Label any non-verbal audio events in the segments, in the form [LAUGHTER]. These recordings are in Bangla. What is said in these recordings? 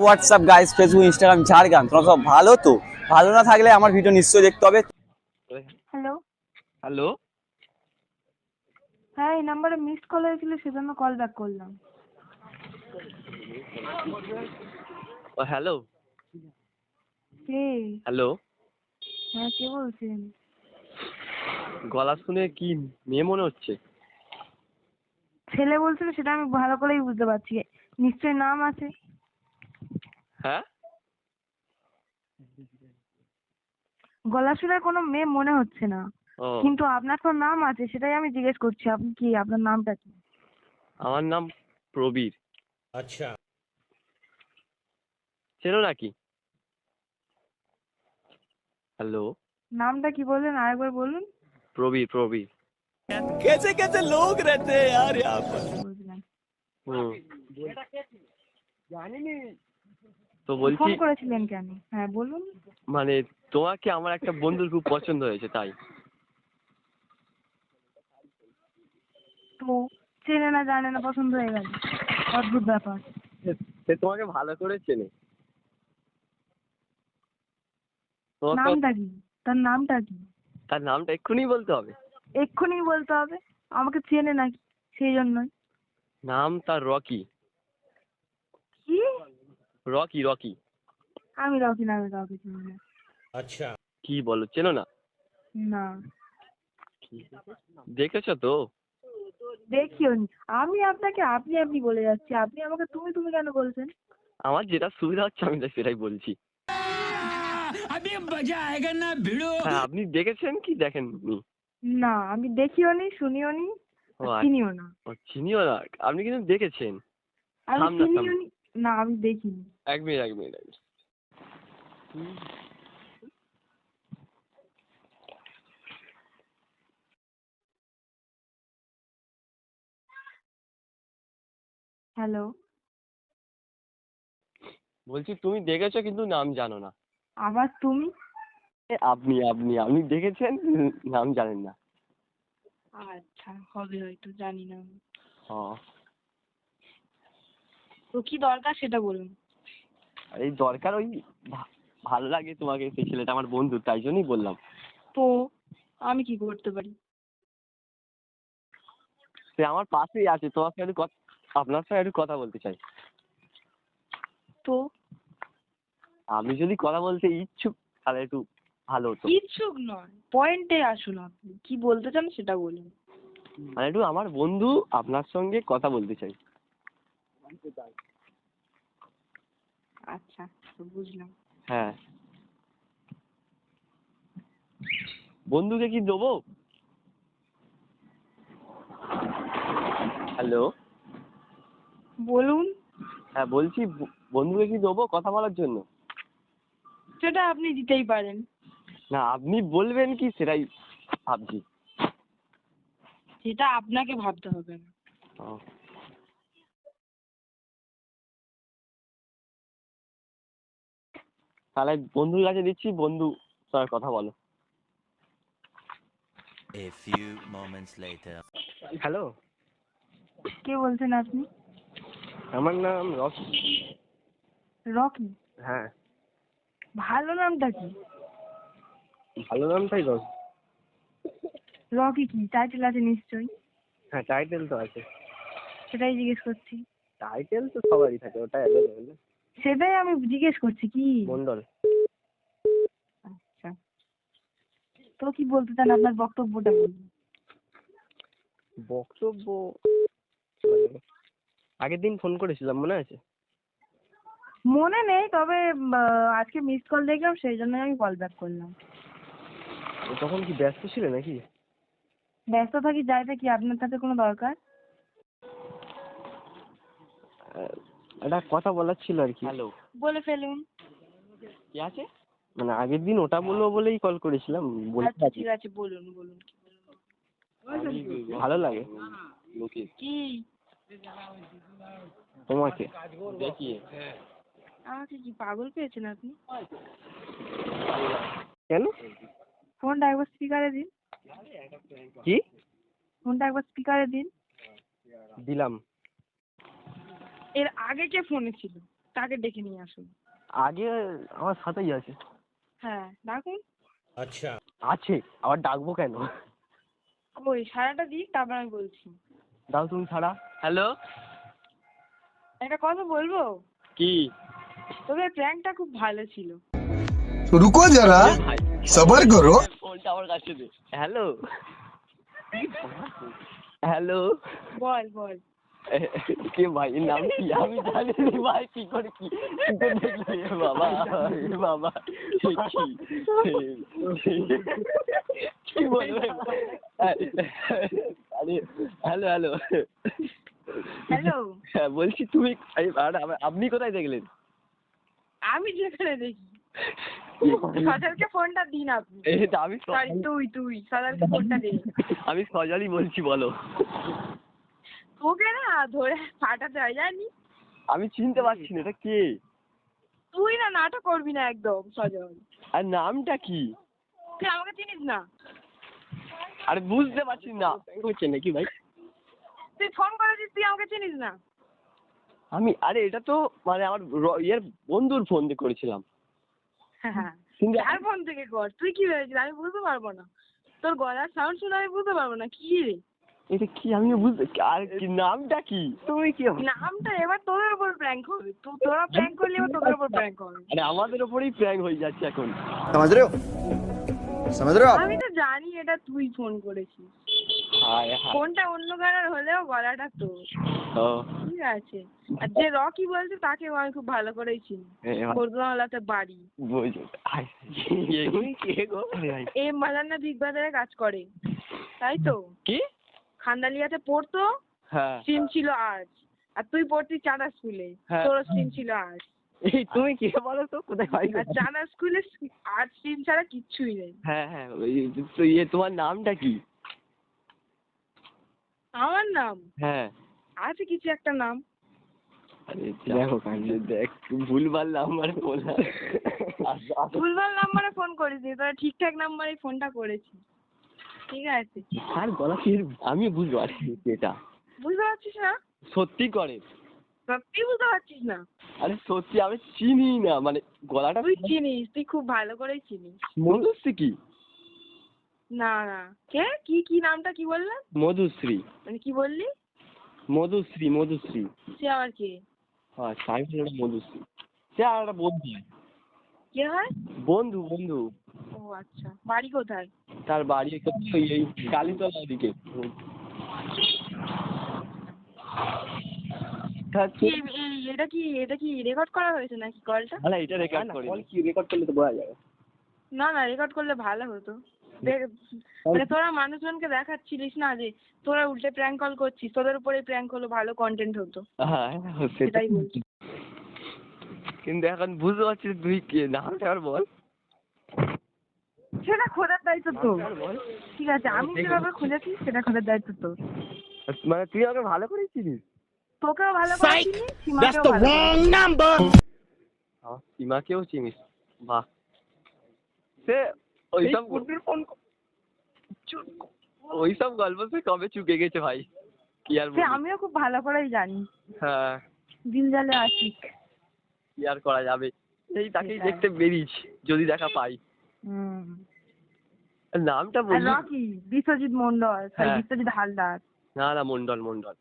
WhatsApp guys Facebook Instagram Jhargram তোমরা সব ভালো তো? ভালো না থাকলে আমার ভিডিও নিশ্চয়ই দেখতে হবে। হ্যালো হ্যালো হ্যাঁ এই নাম্বারে মিসড কল হয়েছিল সেজন্য কল ব্যাক করলাম। ও হ্যালো কে? হ্যালো হ্যাঁ কে বলছেন? গলা শুনে কি মেয়ে মনে হচ্ছে? ছেলে বলছিল সেটা আমি ভালো করেই বুঝতে পারছি। নিশ্চয়ই নাম আছে। হ্যাঁ গলা শুনে কোনো মেয়ে মনে হচ্ছে না ও কিন্তু আপনার তো নাম আছে সেটাই আমি জিজ্ঞেস করছি আপনি কি আপনার নামটা কি আমার নাম প্রবীর अच्छा চেনো নাকি হ্যালো নামটা কি বললেন আরেকবার বলুন প্রবীর প্রবীর कैसे कैसे लोग रहते हैं यार यहाँ पर তো ফোন বলছি করেছিলেন কেন হ্যাঁ বলুন। মানে তোমাকে আমার একটা বন্ধুর খুব পছন্দ হয়েছে তাই। তো চেনে না জানে না পছন্দ হয়ে গেল। অদ্ভুত ব্যাপার। সে তোমাকে ভালো করে চেনে। নামটা কি? তার নামটা কি? তার নামটা এক্ষুনি বলতে হবে। এক্ষুনি বলতে হবে? আমাকে চেনে নাকি সেই জন্যই। নাম তার রকি। Rocky Rocky. আমি রকি না আমি রকি চিনি না। আচ্ছা। কি বলো চেনো না? না। দেখেছ তো? দেখিওনি আমি আপনাকে আপনি আপনি বলে যাচ্ছি। আপনি আমাকে তুমি তুমি কেন বলছেন? আমার যেটা সুবিধা হচ্ছে আমি সেটাই বলছি। হ্যাঁ, আপনি দেখেছেন কি দেখেননি? না আমি দেখিও নি শুনিও নি চিনিও না। আচ্ছা। চিনিও না। আপনি কিন্তু দেখেছেন। আমি চিনিও নি না আমি দেখিনি। এক মিনিট এক মিনিট এক মিনিট। হ্যালো। বলছি তুমি দেখেছ কিন্তু নাম জানো না। আবার তুমি? এ, আপনি আপনি আপনি দেখেছেন? নাম জানেন না। আচ্ছা হবে হয়তো জানি না আমি। ও তো কি দরকার সেটা বলুন। এই দরকার ওই ভালো লাগে তোমাকে সেই ছেলেটা আমার বন্ধু তাই জন্যই বললাম। তো আমি কি করতে পারি? সে আমার পাশেই আছে তোমার সঙ্গে একটু কথা আপনার সঙ্গে একটু কথা বলতে চাই। তো? আমি যদি কথা বলতে ইচ্ছুক তাহলে একটু ভালো হতো। ইচ্ছুক নয় পয়েন্টে আসুন আপনি কি বলতে চান সেটা বলুন। মানে একটু আমার বন্ধু আপনার সঙ্গে কথা বলতে চাই। আচ্ছা বুঝলাম। হ্যাঁ। বন্ধুকে কি দেবো? হ্যালো। বলুন। হ্যাঁ বলছি বন্ধুকে কি দেবো কথা বলার জন্য? সেটা আপনি দিতেই পারেন। না আপনি বলবেন কি সেটাই ভাবছি। সেটা আপনাকে ভাবতে হবে না। ও। তাহলে বন্ধুর কাছে দিচ্ছি বন্ধু সঙ্গে কথা বলো। A few moments later. Hello. কে বলছেন আপনি? আমার নাম রকি। রকি? হ্যাঁ। ভালো নামটা কি? ভালো নামটাই রকি। রকি কি? টাইটেল আছে নিশ্চয়ই? হ্যাঁ টাইটেল তো আছে। সেটাই জিজ্ঞেস করছি। টাইটেল তো সবারই থাকে ওটা অ্যাভেলেবেল সেটাই আমি জিজ্ঞেস করছি কি? মন্ডল। আচ্ছা। তো কি বলতে চান আপনার বক্তব্যটা বলুন। বক্তব্য মানে আগের দিন ফোন করেছিলাম মনে আছে? মনে নেই তবে আজকে মিস কল দেখলাম সেই জন্য আমি কল ব্যাক করলাম। তখন কি ব্যস্ত ছিলে নাকি? ব্যস্ত থাকি যাই থাকি আপনার সাথে কোনো দরকার? একটা কথা বলার ছিল আর কি। হ্যালো বলে ফেলুন। কি আছে? মানে আগের দিন ওটা বলব বলেই কল করেছিলাম বলতে আচ্ছা ঠিক আছে বলুন বলুন। ভালো লাগে। কি? তোমাকে? দেখিয়ে আমাকে কি পাগল পেয়েছেন আপনি? কেন? ফোনটা একবার স্পিকারে দিন। কি? ফোনটা একবার স্পিকারে দিন। দিলাম। এর আগে কে ফোনে ছিল? তাকে ডেকে নিয়ে আসুন। আগে আমার সাথেই আছে। হ্যাঁ ডাকুন। আচ্ছা। আছে আবার ডাকবো কেন? ওই সারাটা দিই তারপর আমি বলছি। দাও তুমি সারা? হ্যালো? একটা কথা বলব? কি? তোদের প্র্যাঙ্কটা খুব ভালো ছিল। রুকো যারা সবার করো। ফোনটা আমার কাছে দে। হ্যালো? হ্যালো? বল বল। কে ভাই এর নাম কি? আমি জানি নি ভাই কি করে কি দেখল? বাবা বাবা কি? বলবে? আরে হ্যালো হ্যালো। হ্যালো। হ্যাঁ বলছি তুমি আর আপনি কোথায় দেখলেন? আমি যেখানে দেখি। সজলকে ফোনটা দিন আপনি। আমি তুই তুই সজলকে ফোনটা দে। আমি সজলই বলছি বলো। তোকে না ধরে ফাটাতে হয় জানি আমি চিনতে পারছি না এটা কে? তুই না নাটক করবি না একদম সজল। আর নামটা কি? তুই আমাকে চিনিস না? আরে বুঝতে পারছি না। হচ্ছে নাকি ভাই? তুই ফোন করেছিস তুই আমাকে চিনিস না? আমি আরে এটা তো মানে আমার র- ইয়ের বন্ধুর ফোন দিয়ে করেছিলাম। হ্যাঁ কিন্তু কার ফোন থেকে কর তুই কি ভেবেছিস? আমি বুঝতে পারব না। তোর গলার সাউন্ড শুনে আমি বুঝতে পারব না কি রে? এটা কি আমি বুঝতে আর কি নামটা কি? তুই কি নামটা এবার তোদের উপর প্র্যাঙ্ক হবে। তো তোরা প্র্যাঙ্ক করলি এবার তোদের উপর প্র্যাঙ্ক হবে। আরে আমাদের উপরেই প্র্যাঙ্ক হয়ে যাচ্ছে এখন। সমাজ রে আমি তো জানি এটা তুই ফোন করেছিস। ফোনটা অন্য কারোর হলেও গলাটা তো। ঠিক আছে। আর যে রকি বলছে তাকে আমি খুব ভালো করেই চিনি। বর্ধমানলাতে বাড়ি। এ মালানা বিগ বাজারে কাজ করে। তাই তো? কি? খান্দালিয়াতে পড়তো হ্যাঁ স্ট্রিম ছিল আর্টস আর তুই পড়তিস চাঁদা স্কুলে হ্যাঁ। তোর স্ট্রিম ছিল আর্টস এই তুমি কে বলো তো কোথায় চাঁদা স্কুলে আর্টস স্ট্রিম ছাড়া কিচ্ছুই নেই। হ্যাঁ হ্যাঁ ইয়ে তোমার নামটা কি? আমার নাম? হ্যাঁ। আছে কিছু একটা নাম। দেখো দেখ ভুলভাল নাম্বার বলা ভুলভাল নাম্বারে ফোন করিস নি তোরা ঠিকঠাক নাম্বারে ফোনটা করেছিস। ঠিক আছে। আর গলা কি আমি বুঝতে পারছি এটা। বুঝতে পারছিস না? সত্যি করে? সত্যি বুঝতে পারছিস না? আরে সত্যি আমি চিনি না। মানে গলাটা তুই চিনিস তুই খুব ভালো করেই চিনিস। মধুশ্রী কি? না না। কে? কি কি নামটা কি বললেন মধুশ্রী। মানে কি বললি? মধুশ্রী মধুশ্রী। সে আবার কে? ভাবলাম ওটা মধুশ্রী। সে আর একটা বন্ধু কে হয়? বন্ধু বন্ধু। ও আচ্ছা। বাড়ি কোথায়? তার বাড়ি কোথায় ওই এই কালীতলার দিকে। কি এই- এটা কি এটা কি রেকর্ড করা হয়েছে নাকি কলটা? না, না, এটা রেকর্ড করি কি রেকর্ড করলে তো বোঝা যাবে। না না রেকর্ড করলে ভালো হতো। দেখ মানে তোরা মানুষজনকে দেখাচ্ছিলিস না যে তোরা উল্টে প্র্যাঙ্ক কল করছিস তোদের উপরে প্র্যাঙ্ক হলো ভালো কন্টেন্ট হতো। হ্যাঁ সেটাই। সেটাই বলছি। কিন্তু এখন বুঝতে পারছিস তুই কে নামটা আর বল। সেটা খোঁজার দায়িত্ব তো। বল। ঠিক আছে আমি যেভাবে খুঁজেছি সেটা খোঁজার দায়িত্ব তো। মানে তুই আমাকে ভালো করে চিনিস? তোকেও ভালো করে চিনি সীমাকেও ভালো করে চিনি। আমার সীমাকেও চিনিস? বাহ। সে ওইসব ওইসব গল্প সে কবে চুকে গেছে ভাই? কি আর? আমিও খুব ভালো করেই জানি। হ্যাঁ। দিন জালে আশিক কি আর করা যাবে? এই তাকেই দেখতে বেরিয়েছি যদি দেখা পাই। নামটা বললি রকি বিশ্বজিৎ মন্ডল সরি হ্যাঁ। বিশ্বজিৎ হালদার। না না মন্ডল মন্ডল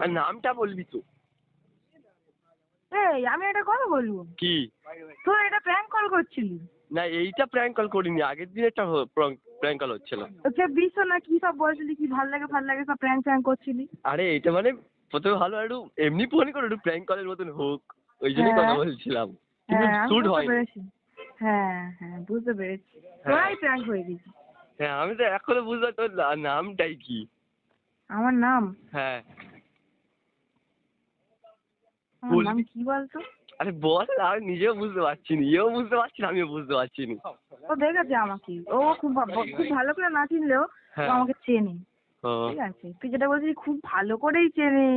আর নামটা বলবি তো। এই আমি কথা বলব? কি? তুই এটা প্র্যাঙ্ক কল করছিলি। না এইটা প্র্যাঙ্ক কল করিনি আগের দিন একটা প্র্যাঙ্ক কল হচ্ছিল। সে বিশ্ব না কি সব বলছিলি কি ভালো লাগে ভালো লাগে সব প্র্যাঙ্ক প্র্যাঙ্ক করছিলি? আরে এটা মানে প্রথমে ভালো একটু এমনি ফোন করে একটু প্র্যাঙ্ক কলের মতন হোক ওই জন্যই কথা হ্যাঁ। বলছিলাম। কিন্তু হ্যাঁ আমি বুঝতে পেরেছি। হ্যাঁ হ্যাঁ বুঝতে পেরেছি। তোরাই প্র্যাঙ্ক হয়ে গেছিস হ্যাঁ আমি তো এখনও বুঝতে তোর নামটাই কি? আমার নাম? হ্যাঁ। আমার নাম কি বলতো? আরে বল আমি নিজেও বুঝতে পারছি না এও বুঝতে পারছি না আমিও বুঝতে পারছি না। ও দেখেছে আমাকে। ও খুব খুব ভালো করে না চিনলেও আমাকে চেনে। ঠিক আছে তুই যেটা বলছিস খুব ভালো করেই চেনে।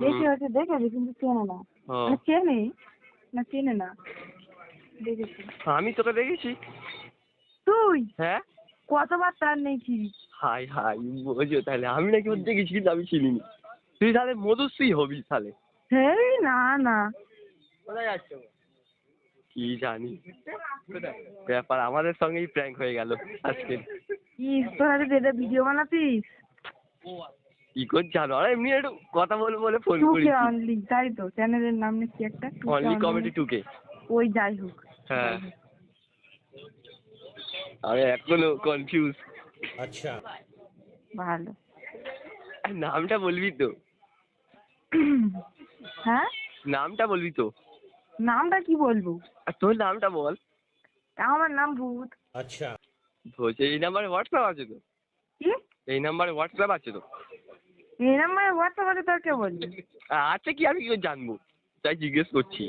দেখে হচ্ছে দেখেছে কিন্তু চেনে না। মানে চেনে না চেনে না। দেখেছি। আমি তোকে দেখেছি। তুই? হ্যাঁ? কতবার তার নেছিস হাই হাই বোঝো তাহলে। আমি নাকি ওর দেখেছি কিন্তু আমি চিনিনি। তুই তাহলে মধুশ্রী হবি তাহলে। হেই না না। কি জানি। ব্যাপার আমাদের সঙ্গেই প্র্যাঙ্ক হয়ে গেল আজকে। কি তোরা ভিডিও বানাতিস? কি করে জানো আর এমনি একটু কথা বলব বলে ফোন টু করি কে অনলি তাই তো? চ্যানেলের নাম কি একটা 2K অনলি Only। কমেডি টুকে ওই যাই হোক। হ্যাঁ। আমি এখনও কনফিউজ আচ্ছা। ভালো। নামটা বলবি তো? হ্যাঁ? নামটা বলবি তো? নামটা কি বলব? আর তোর নামটা বল। আমার নাম ভূত। আচ্ছা। বলছে এই নাম্বারে হোয়াটসঅ্যাপ আছে তো? কি? এই নাম্বারে হোয়াটসঅ্যাপ আছে তো? এই নাম্বারে হোয়াটসঅ্যাপ আছে তোর কে বললি আচ্ছা কি আমি কি করে জানব? তাই জিজ্ঞেস করছি।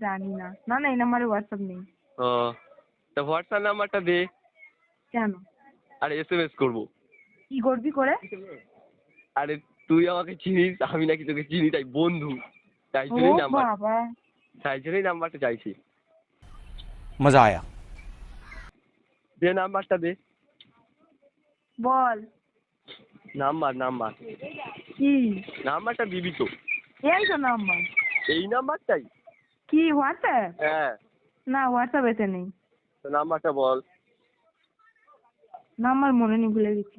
জানি না। না না এই নাম্বারে হোয়াটসঅ্যাপ নেই। ও তা হোয়াটসঅ্যাপ নাম্বারটা দে। কেন? আর এস এম এস করব। কি করবি করে? আরে তুই আমাকে চিনিস আমি নাকি তোকে চিনি তাই বন্ধু। তাই ও জন্যই নাম্বার বাবা। তাই জন্যই নাম্বারটা চাইছি। মজা আয়া। দে নাম্বারটা দে। বল। Number number. কি? নাম্বারটা দিবি তো। এই তো নাম্বার। এই নাম্বারটাই। কি হোয়াটসঅ্যাপ হ্যাঁ। না হোয়াটসঅ্যাপ এতে নেই। তো নাম্বারটা বল। নাম্বার মনে নেই ভুলে গেছি।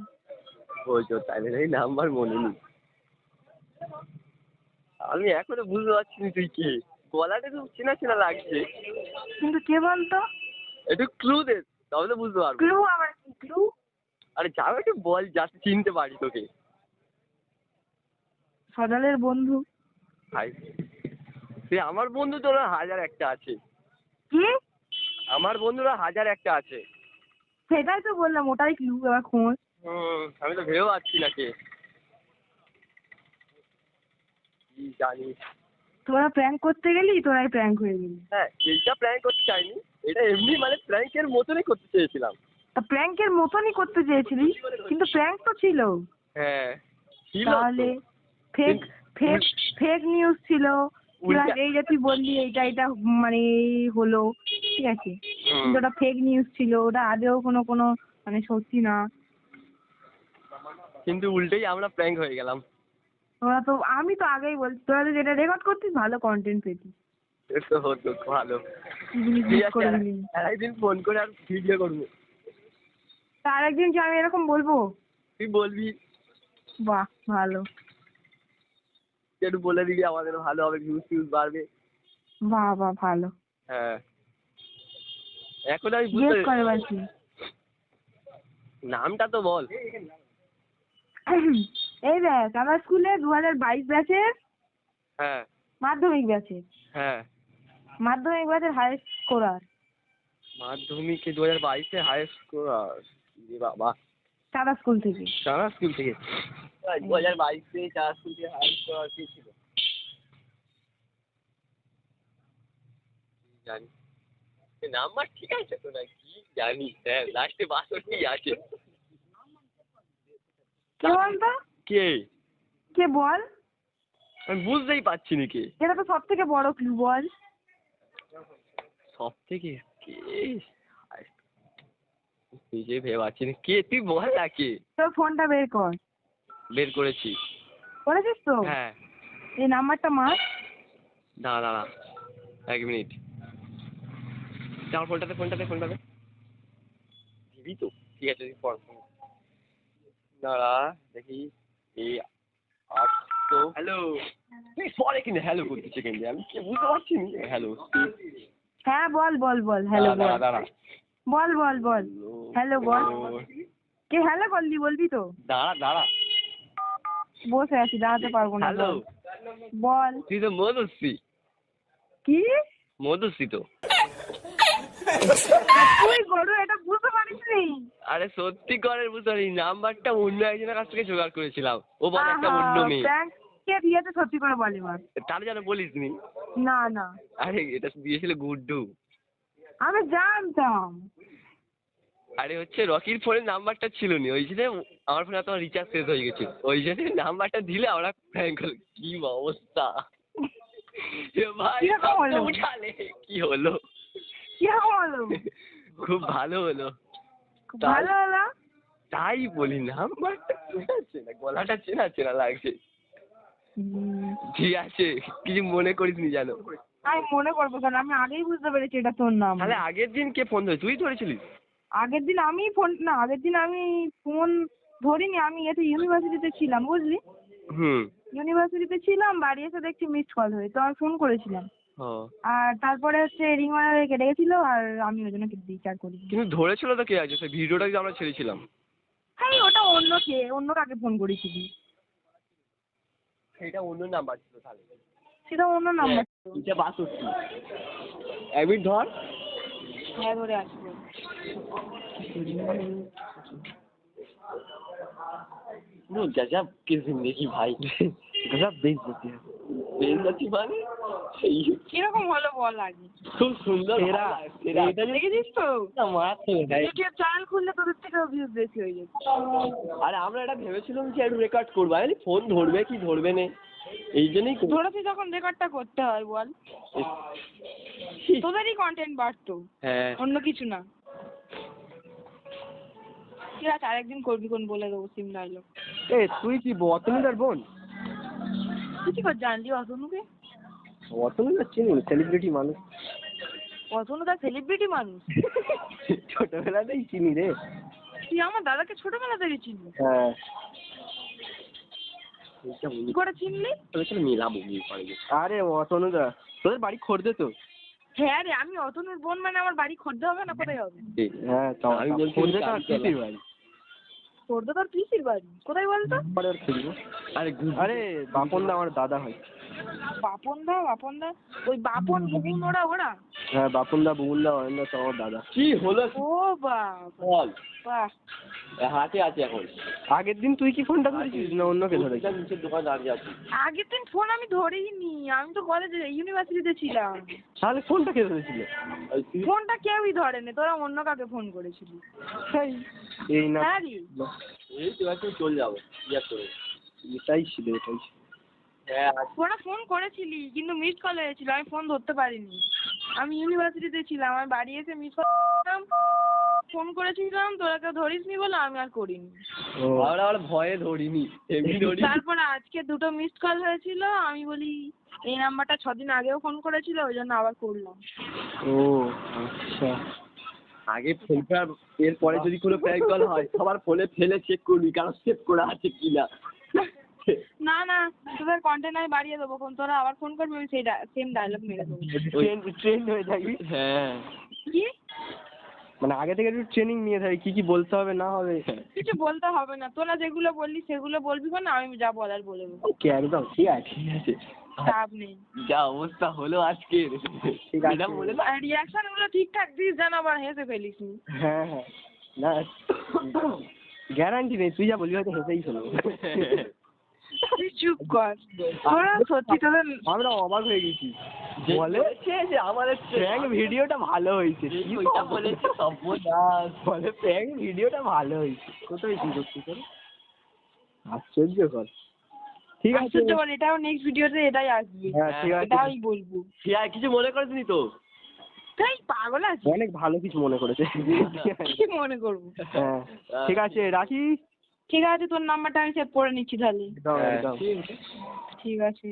ওই তো তাহলে এই নাম্বার মনে নেই। আমি এখনও বুঝতে পারছি না তুই কে। গলাটা একটু চেনা চেনা লাগছে। কিন্তু কে বলতো? একটু ক্লু দে তবে তো বুঝতে পারব। ক্লু আবার ক্লু আরে যাও একটু বল যাতে চিনতে পারি তোকে। সদালের বন্ধু। ভাই সে আমার বন্ধু তোরা হাজার একটা আছে। কি? আমার বন্ধুরা হাজার একটা আছে। সেটাই তো বললাম ওটাই ক্লু এবার খোঁজ। হুম আমি তো ভেবেও পাচ্ছি না কে। কি জানি। তোরা প্র্যাঙ্ক করতে গেলি তোরাই প্র্যাঙ্ক হয়ে গেলি। হ্যাঁ এইটা প্র্যাঙ্ক করতে চাইনি। এটা এমনি মানে প্র্যাঙ্কের মতনই করতে চেয়েছিলাম। প্র্যাঙ্কের মতনই করতে চেয়েছিলি কিন্তু প্র্যাঙ্ক তো ছিল। হ্যাঁ ছিল। তাহলে ফেক ফেক ফেক নিউজ ছিল। এই যে তুই বললি এইটা এটা মানে হলো ঠিক আছে? কিন্তু ওটা ফেক নিউজ ছিল ওটা আদেও কোনো কোনো মানে সত্যি না। কিন্তু উল্টেই আমরা প্র্যাঙ্ক হয়ে গেলাম। তোরা তো আমি তো আগেই বলছি তোরা তো যেটা রেকর্ড করতিস ভালো কন্টেন্ট পেতিস। এ তো হতো ভালো। একদিন ফোন করে আর ভিডিও করব। তার একদিন কি আমি এরকম বলব? তুই বলবি। বাহ ভালো। একটু বলে দিবি আমাদের ভালো হবে ভিউজ টিউজ বাড়বে। বাহ বাহ ভালো। হ্যাঁ। এখন আমি বুঝতে কি? নামটা তো বল। এই দেখ আমার স্কুলে দু হাজার বাইশ ব্যাচের হ্যাঁ। মাধ্যমিক ব্যাচের। হ্যাঁ। মাধ্যমিক ব্যাচের হাইস্ট স্কোরার মাধ্যমিকে দু হাজার বাইশে হাইস্ট স্কোর বাবা। সাদা স্কুল থেকে? সারা স্কুল থেকে। দু হাজার বাইশে চার স্কুল থেকে হাইস্ট স্কোর কি ছিল। জানি। নাম্বার ঠিক আছে তো না কি জানি। হ্যাঁ লাস্টে বাষট্টি আছে। কে বলতো? কে? কে বল? আমি বুঝতেই পারছি না কে। এটা তো সব থেকে বড় ক্লু বল। সব থেকে কে? নিজে ভেবে পাচ্ছি না কে? তুই বল না কে তোর ফোনটা বের কর। বের করেছি। করেছিস তো? হ্যাঁ। এই নাম্বারটা মার। দাঁড়া দাঁড়া। এক মিনিট। আমার ফোনটাতে ফোনটাতে ফোনটাতে। দিবি তো? ঠিক আছে তুই পড় দাঁড়া দেখি। এই আটশো হ্যালো। তুই পরে কিনে হ্যালো করতে সেকেন্ডে আমি কি বুঝতে পারছি না? হ্যালো। হ্যাঁ বল বল বল। হ্যালো দাঁড়া দাঁড়া। বল বল বল। হ্যালো বল। কে হ্যালো বললি বলবি তো? দাঁড়া দাঁড়া। বসে আছি দাঁড়াতে পারব না হ্যালো বল। তুই তো মধুশ্রী কি? মধুশ্রী তো। তুই গরু এটা বুঝতে আরে সত্যি করে বুঝতে পারি নাম্বারটা অন্য একজনের কাছ থেকে জোগাড় করেছিলাম। ও বলে একটা অন্য মেয়ে। কে দিয়েছে সত্যি করে বল এবার। তার যেন বলিস নি। না না। আরে এটা দিয়েছিল গুড্ডু। আমি জানতাম। আরে হচ্ছে রকির ফোনের নাম্বারটা ছিল নি ওই জন্য আমার ফোনে তোমার রিচার্জ শেষ হয়ে গেছে ওই জন্য নাম্বারটা দিলে আমরা প্র্যাঙ্ক হলো কি অবস্থা? এ ভাই? উঠালে। কি হলো? খুব ভালো হলো। ভালো হলো? তাই বলি নাম্বারটা চেনা চেনা গলাটা চেনা চেনা লাগছে। ঠিক আছে কিছু মনে করিস নি জানো? আমি মনে করব কারণ আমি আগেই বুঝতে পেরেছি এটা তোর নাম। তাহলে আগের দিন কে ফোন ধরে তুই ধরেছিলিস? আগের দিন আমি ফোন না আগের দিন আমি ফোন ধরিনি আমি এতে ইউনিভার্সিটিতে ছিলাম বুঝলি? হুম। ইউনিভার্সিটিতে ছিলাম বাড়ি এসে দেখছি মিসড কল হয়ে তো আমি ফোন করেছিলাম। আর তারপরে হচ্ছে রিং মারা কেটে গেছিল আর আমি ওই জন্য রিচার্জ করি কিন্তু ধরেছিল তো কে আছে সেই ভিডিওটা কিন্তু আমরা ছেড়েছিলাম। হ্যাঁ ওটা অন্য কে অন্য কাকে ফোন করেছিলি? সেটা অন্য নাম্বার ছিল তাহলে। সেটা অন্য নাম্বার এটা বাষট্টি এক মিনিট ধর। হ্যাঁ ধরে আসব পুরো গজব কি জিন্দগি ভাই গজব বেইজ্জতি বেইজ্জতি মানে কীরকম হলো বল আগে? খুব সুন্দর সেরা, সেরা এটা দেখেছিস তো? ইউটিউব চ্যানেল খুললে তোদের থেকে ভিউজ বেশি হয়ে আরে আমরা এটা ভেবেছিলাম যে একটু রেকর্ড করব। আমি ফোন ধরবে কি ধরবে না? এই জন্যই ধরেছি যখন রেকর্ডটা করতে হয় বল। তোদেরই কন্টেন্ট বাড়তো। হ্যাঁ। অন্য কিছু না। ঠিক আছে আরেকদিন করবি কোন বলে দেবো সিম ডায়লগ এ তুই কি অতনুদার বোন? তুই কি করে জানলি অতনুকে? অতনুদার চিনি সেলিব্রিটি মানুষ। অতনু তার সেলিব্রিটি মানুষ। ছোটবেলাতেই চিনি রে। তুই আমার দাদাকে ছোটবেলা থেকে চিনলি হ্যাঁ। কি করে চিনলি? মিলাবো আরে অতনুদা তোদের বাড়ি খোর্দে তো। হ্যাঁ রে আমি অতনুর বোন মানে আমার বাড়ি খদ্দে হবে না কোথায় হবে? হ্যাঁ আমি বলছি পিসির বাড়ি। তোর পিসির বাড়ি। কোথায় বলতো? আরে আরে বাপন দা আমার দাদা হয়। বাপন দা বাপন দা? ওই বাপন বুগুন ওরা ওরা? হ্যাঁ বাপন দা বুবুন দা অরেন দা আমার দাদা। কি হলো? ও বাপ বল। বাহ। হাতে আছে এখন। আগের দিন তুই কি ফোনটা ধরেছিস না অন্য কে ধরেছিস? নিচের দোকান দাঁড়িয়ে আছে। আগের দিন ফোন আমি ধরেইনি আমি তো কলেজে ইউনিভার্সিটিতে ছিলাম। তাহলে ফোনটা কে ধরেছিল? ফোনটা কেউই ধরেনি। তোরা অন্য কাকে ফোন করেছিলি? এই না হ্যাঁ এই তো এখন চলে যাব। ইয়া করে এটাই ছিল এটাই ছিল। হ্যাঁ তোরা ফোন করেছিলি কিন্তু মিস কল হয়েছিল আমি ফোন ধরতে পারিনি। আমি ইউনিভার্সিটিতে ছিলাম আমি বাড়ি এসে মিস কল ফোন করেছিলাম তোরা কেউ ধরিসনি বলে আমি আর করিনি। আমরা আমরা ভয়ে ধরিনি এমনি [LAUGHS] ধরি তারপরে আজকে দুটো মিসড কল হয়েছিল আমি বলি এই নাম্বারটা ছদিন আগেও ফোন করেছিল ওই জন্য আবার করলাম। ও আচ্ছা। আগে ফোন করার এরপরে যদি কোনো প্র্যাঙ্ক কল হয় সবার ফোনে ফেলে চেক করবি কারণ সেভ করা আছে কিনা। না না তোদের কন্টেন্ট আমি বাড়িয়ে দেবো কোন তোরা আবার ফোন করবি আমি সেই সেম ডায়লগ মেরে দেবো। ট্রেন ট্রেন হয়ে থাকবি হ্যাঁ। কি? মানে আগে থেকে একটু ট্রেনিং নিয়ে থাকি কি কি বলতে হবে না হবে? কিছু বলতে হবে না তোরা যেগুলো বললি সেগুলো বলবি না আমি যা বলার বলে দেবো। ওকে একদম ঠিক আছে ঠিক আছে। চাপ নেই। যা অবস্থা হলো আজকে ঠিক আছে। বলে না? আর রিয়াকশনগুলো ঠিকঠাক দিস যেন আবার হেসে ফেলিস নি। হ্যাঁ হ্যাঁ। না [COUGHS] গ্যারান্টি নেই তুই যা বলবি হয়তো হেসেই ফেলব। [LAUGHS] তুই চুপ কর। তোরা সত্যি তোদের আমরা অবাক হয়ে গেছি। বলে যে আমাদের প্র্যাঙ্ক ভিডিওটা ভালো হয়েছে। ওইটা বলেছে সর্বনাশ বলে। প্র্যাঙ্ক ভিডিওটা ভালো হয়েছে। কোথায় কি করছিস তোর আশ্চর্যকর ঠিক আছে। আশ্চর্য বল এটাও নেক্সট ভিডিওতে এটাই আসবে। হ্যাঁ ঠিক আছে। এটাই বলব। ঠিক আছে কিছু মনে করিসনি তো? তাই পাগল আছে অনেক ভালো কিছু মনে করেছে। কি মনে করব? হ্যাঁ ঠিক আছে রাখি। ঠিক আছে তোর নাম্বারটা আমি সেভ করে নিচ্ছি তাহলে। একদম ঠিক আছে।